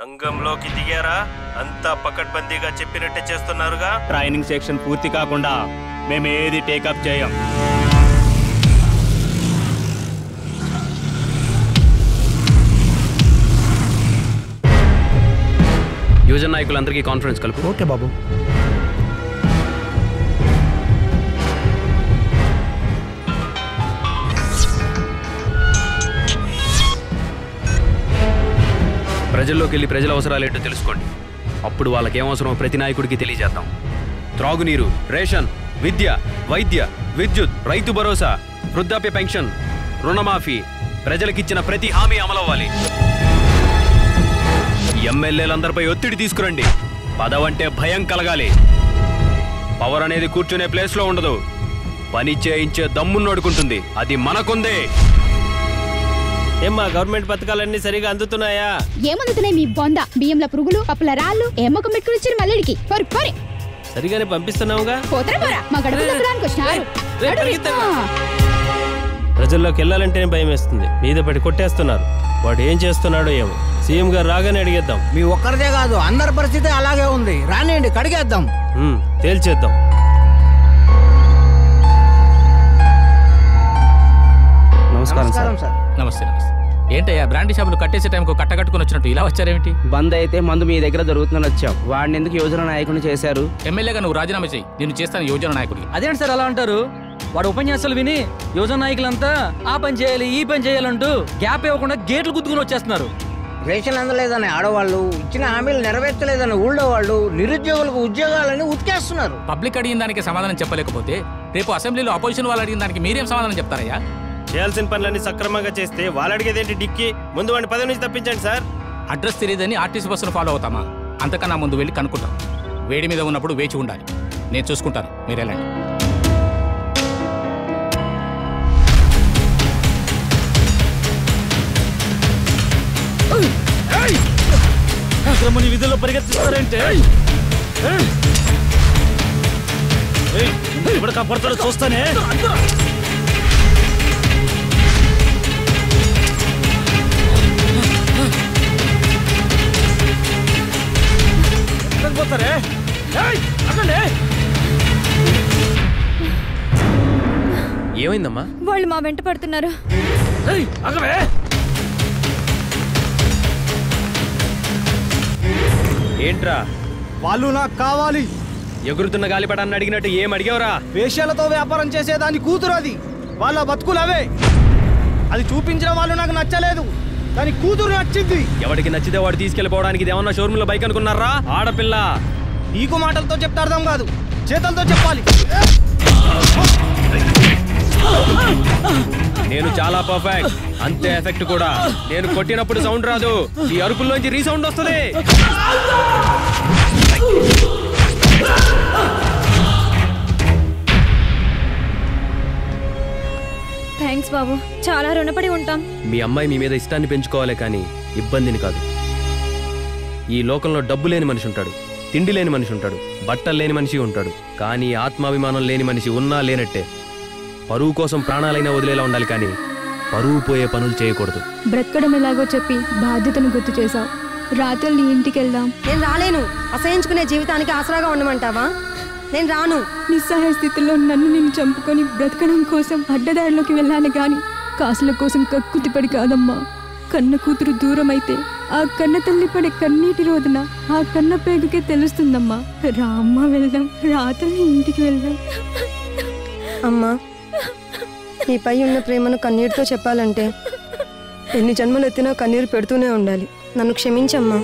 రంగంలోకి దిగారా? అంతా పకడ్బందీగా చెప్పినట్టే చేస్తున్నారుగా? ట్రైనింగ్ సెక్షన్ పూర్తి కాకుండా మేము ఏది టేకప్ చేయం. యువజన నాయకులందరికీ కాన్ఫరెన్స్ కలుపు. ఓకే బాబు. ప్రజల్లోకి వెళ్ళి ప్రజల అవసరాలు ఏంటో తెలుసుకోండి. అప్పుడు వాళ్ళకి ఏమవసరమో ప్రతి నాయకుడికి తెలియజేద్దాం. త్రాగునీరు రేషన్ విద్య వైద్య విద్యుత్ రైతు భరోసా వృద్ధాప్య పెన్షన్ రుణమాఫీ ప్రజలకిచ్చిన ప్రతి హామీ అమలవ్వాలి. ఎమ్మెల్యేలందరిపై ఒత్తిడి తీసుకురండి. పదవంటే భయం కలగాలి. పవర్ అనేది కూర్చునే ప్లేస్లో ఉండదు. పని చేయించే దమ్మున్నోడుకుంటుంది అది మనకుందే. ఏమ్మా గవర్నమెంట్ పథకాలన్నీ సరిగా అందుతున్నాయా? ఏమందుతున్నాయి మీ బొంద? బియ్యంల పురుగులు పప్పుల రాళ్ళు ఏమ్మకం పెట్టుకుని వచ్చారు మల్లడికి? పోరు పోరి. సరిగానే పంపిస్తున్నావుగా? పోతరా పోరా. మా గడప వచ్చినారు. ప్రజల్లోకి వెళ్ళాలంటేనే భయం వేస్తుంది. మీద పడి కొట్టేస్తున్నారు. వాడు ఏం చేస్తున్నాడో ఏమో. సీఎం గారు రాగానే అడిగేద్దాం. మీ ఒక్కరిదే కాదు అందరి పరిస్థితి అలాగే ఉంది. రానియండి కడిగేద్దాం. ఉమ్, తేల్చేద్దాం. నమస్కారం సార్. ఏంటయ్యా బ్రాండీ షాపులు కట్టేసే టైంకు కట్టకట్టుకుని వచ్చినట్టు ఇలా వచ్చారేమిటి? బంద్ అయితే మందు మీ దగ్గర దొరుకుతుందని వచ్చాం. వాడిని ఎందుకు యోజన నాయకుని చేశారు? ఎమ్మెల్యేగా నువ్వు రాజీనామా చేయి. నేను చేస్తాను యోజన నాయకుడికి. అదేంటి సార్ అలా అంటారు? వాడు ఉపన్యాసాలు విని యువజన నాయకులంతా ఆ పని చేయాలి ఈ పని చేయాలంటూ గ్యాప్ ఇవ్వకుండా గేట్లు గుద్దుకుని వచ్చేస్తున్నారు. రేషన్ అందలేదని ఆడవాళ్ళు ఇచ్చిన హామీలు నెరవేర్చలేదని ఊళ్ళో వాళ్ళు నిరుద్యోగులకు ఉద్యోగాలని ఉతికేస్తున్నారు. పబ్లిక్ అడిగిన దానికి సమాధానం చెప్పలేకపోతే రేపు అసెంబ్లీలో అపోజిషన్ వాళ్ళు అడిగిన దానికి మీరేం సమాధానం చెప్తారయ్యా? చేయాల్సిన పనులన్నీ సక్రమంగా చేస్తే వాళ్ళు అడిగేదేంటి డిక్కి? ముందు వాడిని పదవి నుంచి తప్పించండి సార్. అడ్రస్ తెలియదని ఆర్టీసీ బస్సును ఫాలో అవుతామా? అంతకన్నా ముందు వెళ్ళి కనుక్కుంటాం. వేడి మీద ఉన్నప్పుడు వేచి ఉండాలి. నేను చూసుకుంటాను. మీరు వెళ్ళండి. అక్రమని విధుల్లో పరిగెత్తిస్తారంటే? ఇప్పుడు కాపాడుతాడో చూస్తానే? ఏమైందమ్మా? వాళ్ళు మా వెంట పడుతున్నారు. ఏంట్రా? వాళ్ళు నాకు కావాలి. ఎగురుతున్న గాలిపటాన్ని అడిగినట్టు ఏం అడిగావురా? వేషాలతో వ్యాపారం చేసేదాని కూతురు అది. వాళ్ళ బతుకులు అవే. అది చూపించిన వాళ్ళు నాకు నచ్చలేదు. దాని కూతురు నచ్చింది. ఎవడికి నచ్చితే వాడు తీసుకెళ్ళిపోవడానికి ఇది ఏమన్నా షోరూమ్లో బైక్ అనుకున్నారా? ఆడపిల్ల. నీకు మాటలతో చెప్తే అర్థం కాదు. చేతలతో చెప్పాలి. చాలా పర్ఫెక్ట్ అంతే ఎఫెక్ట్ కూడా. నేను కొట్టినప్పుడు సౌండ్ రాదు. ఈ అరుపుల్లోంచి రీసౌండ్ వస్తుంది. థ్యాంక్స్ బాబు. చాలా రుణపడి ఉంటాం. మీ అమ్మాయి మీ మీద ఇష్టాన్ని పెంచుకోవాలే కానీ ఇబ్బందిని కాదు. ఈ లోకంలో డబ్బు లేని మనిషి ఉంటాడు. తిండి లేని మనిషి ఉంటాడు. బట్టలు లేని మనిషి ఉంటాడు. కానీ ఆత్మాభిమానం లేని మనిషి ఉన్నా లేనట్టే. పరువు కోసం ప్రాణాలైనా వదిలేలా ఉండాలి కానీ పరువు పోయే పనులు చేయకూడదు. బ్రతకడం ఎలాగో చెప్పి బాధ్యతను గుర్తు చేశావు. రాత్రి నీ ఇంటికి వెళ్దాం. నేను రాలేను. అసహించుకునే జీవితానికి ఆసరాగా ఉండమంటావా? నేను రాను. నిస్సహాయ స్థితిలో నన్ను నేను చంపుకొని బ్రతకడం కోసం అడ్డదారిలోకి వెళ్ళాను గాని కాసుల కోసం కక్కుతిపడి కాదమ్మా. కన్న కూతురు దూరం అయితే ఆ కన్న తల్లి పడే కన్నీటి రోజున ఆ కన్న పేగుకే తెలుస్తుందమ్మా. రా అమ్మ వెళ్దాం. రాత్రి ఇంటికి వెళ్దాం. అమ్మా నీపై ఉన్న ప్రేమను కన్నీటితో చెప్పాలంటే ఎన్ని జన్మలు ఎత్తినా కన్నీరు పెడుతూనే ఉండాలి. నన్ను క్షమించమ్మా.